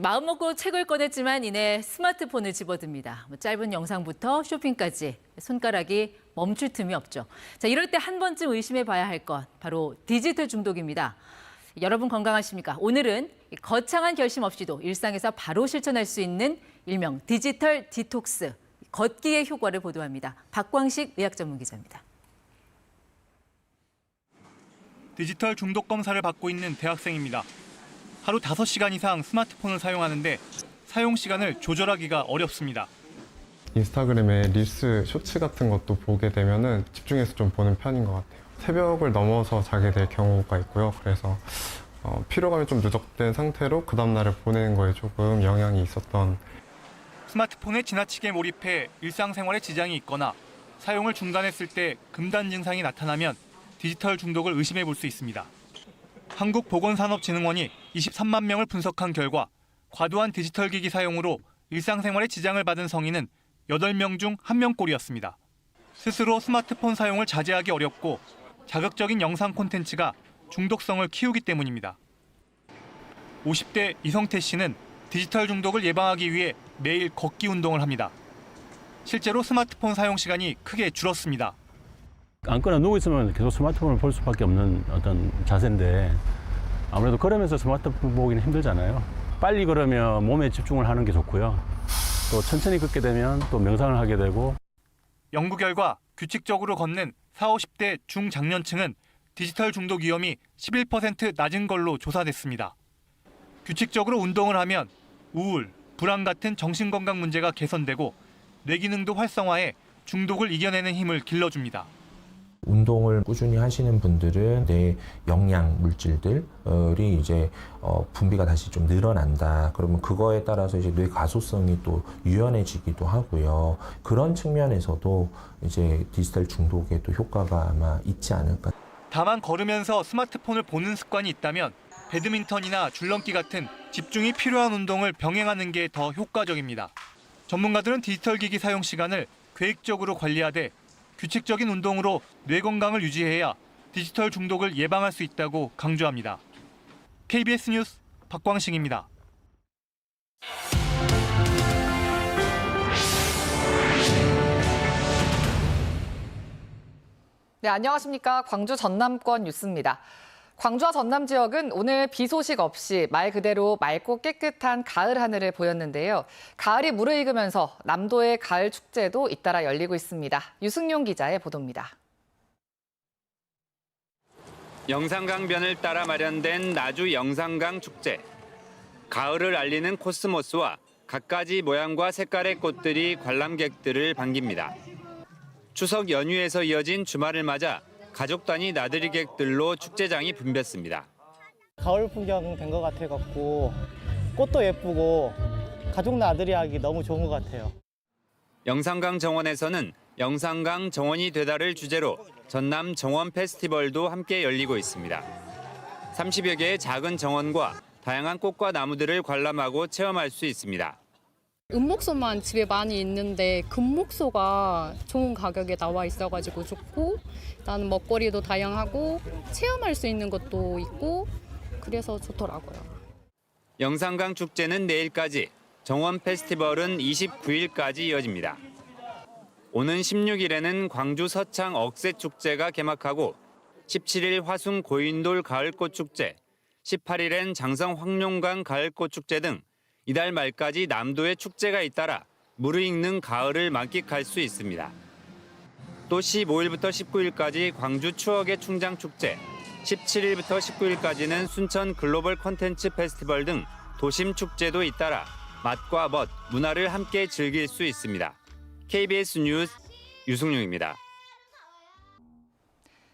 마음 먹고 책을 꺼냈지만 이내 스마트폰을 집어듭니다. 뭐 짧은 영상부터 쇼핑까지 손가락이 멈출 틈이 없죠. 자, 이럴 때 한 번쯤 의심해 봐야 할 것 바로 디지털 중독입니다. 여러분 건강하십니까? 오늘은 이 거창한 결심 없이도 일상에서 바로 실천할 수 있는 일명 디지털 디톡스 걷기의 효과를 보도합니다. 박광식 의학 전문 기자입니다. 디지털 중독 검사를 받고 있는 대학생입니다. 하루 5시간 이상 스마트폰을 사용하는데 사용 시간을 조절하기가 어렵습니다. 인스타그램에 릴스, 쇼츠 같은 것도 보게 되면은 집중해서 좀 보는 편인 것 같아요. 새벽을 넘어서 자게 될 경우가 있고요. 그래서 어, 피로감이 좀 누적된 상태로 그 다음 날을 보내는 거에 조금 영향이 있었던 스마트폰에 지나치게 몰입해 일상생활에 지장이 있거나 사용을 중단했을 때 금단 증상이 나타나면 디지털 중독을 의심해 볼 수 있습니다. 한국보건산업진흥원이 23만 명을 분석한 결과 과도한 디지털 기기 사용으로 일상생활에 지장을 받은 성인은 8명 중 1명꼴이었습니다. 스스로 스마트폰 사용을 자제하기 어렵고 자극적인 영상 콘텐츠가 중독성을 키우기 때문입니다. 50대 이성태 씨는 디지털 중독을 예방하기 위해 매일 걷기 운동을 합니다. 실제로 스마트폰 사용 시간이 크게 줄었습니다. 앉거나 누워 있으면 계속 스마트폰을 볼 수밖에 없는 어떤 자세인데 아무래도 걸으면서 스마트폰 보기는 힘들잖아요. 빨리 걸으면 몸에 집중을 하는 게 좋고요. 또 천천히 걷게 되면 또 명상을 하게 되고 연구 결과 규칙적으로 걷는 40, 50대 중장년층은 디지털 중독 위험이 11% 낮은 걸로 조사됐습니다. 규칙적으로 운동을 하면 우울, 불안 같은 정신건강 문제가 개선되고 뇌기능도 활성화해 중독을 이겨내는 힘을 길러줍니다. 운동을 꾸준히 하시는 분들은 뇌 영양 물질들이 이제 어, 분비가 다시 좀 늘어난다. 그러면 그거에 따라서 이제 뇌 가소성이 또 유연해지기도 하고요. 그런 측면에서도 이제 디지털 중독에 또 효과가 아마 있지 않을까. 다만 걸으면서 스마트폰을 보는 습관이 있다면 배드민턴이나 줄넘기 같은 집중이 필요한 운동을 병행하는 게 더 효과적입니다. 전문가들은 디지털 기기 사용 시간을 계획적으로 관리하되 규칙적인 운동으로 뇌 건강을 유지해야 디지털 중독을 예방할 수 있다고 강조합니다. KBS 뉴스 박광식입니다. 네, 안녕하십니까. 광주 전남권 뉴스입니다. 광주와 전남 지역은 오늘 비 소식 없이 말 그대로 맑고 깨끗한 가을 하늘을 보였는데요. 가을이 무르익으면서 남도의 가을 축제도 잇따라 열리고 있습니다. 유승용 기자의 보도입니다. 영산강변을 따라 마련된 나주 영산강 축제. 가을을 알리는 코스모스와 갖가지 모양과 색깔의 꽃들이 관람객들을 반깁니다. 추석 연휴에서 이어진 주말을 맞아 가족 단위 나들이객들로 축제장이 붐볐습니다. 가을 풍경 된 것 같아 갖고 꽃도 예쁘고 가족 나들이 하기 너무 좋은 것 같아요. 영산강 정원에서는 영산강 정원이 되다를 주제로 전남 정원 페스티벌도 함께 열리고 있습니다. 30여 개의 작은 정원과 다양한 꽃과 나무들을 관람하고 체험할 수 있습니다. 은목소만 집에 많이 있는데 금목소가 좋은 가격에 나와 있어가지고 좋고 나는 먹거리도 다양하고 체험할 수 있는 것도 있고 그래서 좋더라고요. 영산강 축제는 내일까지, 정원 페스티벌은 29일까지 이어집니다. 오는 16일에는 광주 서창 억새 축제가 개막하고 17일 화순 고인돌 가을꽃 축제, 18일엔 장성 황룡강 가을꽃 축제 등 이달 말까지 남도의 축제가 잇따라 무르익는 가을을 만끽할 수 있습니다. 또 15일부터 19일까지 광주 추억의 충장 축제, 17일부터 19일까지는 순천 글로벌 콘텐츠 페스티벌 등 도심 축제도 잇따라 맛과 멋, 문화를 함께 즐길 수 있습니다. KBS 뉴스 유승용입니다.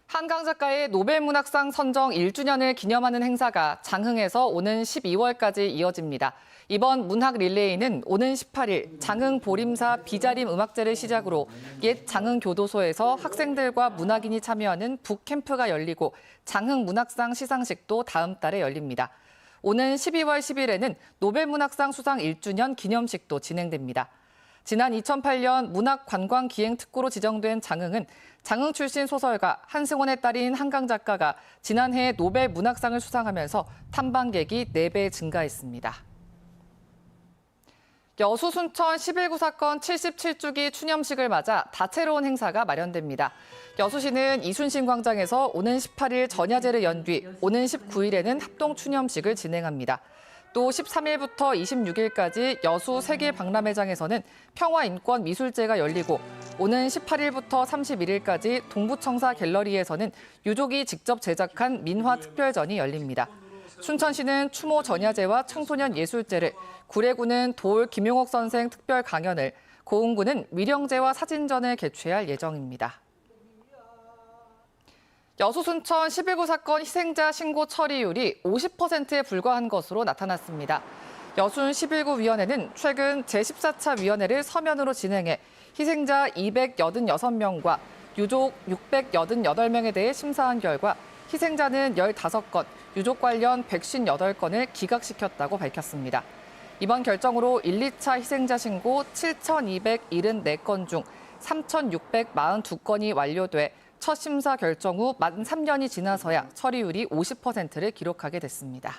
한강 작가의 노벨문학상 선정 1주년을 기념하는 행사가 장흥에서 오는 12월까지 이어집니다. 이번 문학 릴레이는 오는 18일 장흥 보림사 비자림 음악제를 시작으로 옛 장흥 교도소에서 학생들과 문학인이 참여하는 북캠프가 열리고 장흥 문학상 시상식도 다음 달에 열립니다. 오는 12월 10일에는 노벨문학상 수상 1주년 기념식도 진행됩니다. 지난 2008년 문학관광기행특구로 지정된 장흥은 장흥 출신 소설가 한승원의 딸인 한강 작가가 지난해 노벨 문학상을 수상하면서 탐방객이 4배 증가했습니다. 여수 순천 11구 사건 77주기 추념식을 맞아 다채로운 행사가 마련됩니다. 여수시는 이순신 광장에서 오는 18일 전야제를 연 뒤 오는 19일에는 합동 추념식을 진행합니다. 또 13일부터 26일까지 여수 세계 박람회장에서는 평화인권 미술제가 열리고 오는 18일부터 31일까지 동부청사 갤러리에서는 유족이 직접 제작한 민화 특별전이 열립니다. 춘천시는 추모 전야제와 청소년 예술제를, 구례구는 도울 김용옥 선생 특별 강연을, 고흥구는 위령제와 사진전을 개최할 예정입니다. 여수 순천 11구 사건 희생자 신고 처리율이 50%에 불과한 것으로 나타났습니다. 여순 11구 위원회는 최근 제14차 위원회를 서면으로 진행해 희생자 286명과 유족 688명에 대해 심사한 결과 희생자는 15건, 유족 관련 158건을 기각시켰다고 밝혔습니다. 이번 결정으로 1, 2차 희생자 신고 7,274건 중 3,642건이 완료돼 첫 심사 결정 후 만 3년이 지나서야 처리율이 50%를 기록하게 됐습니다.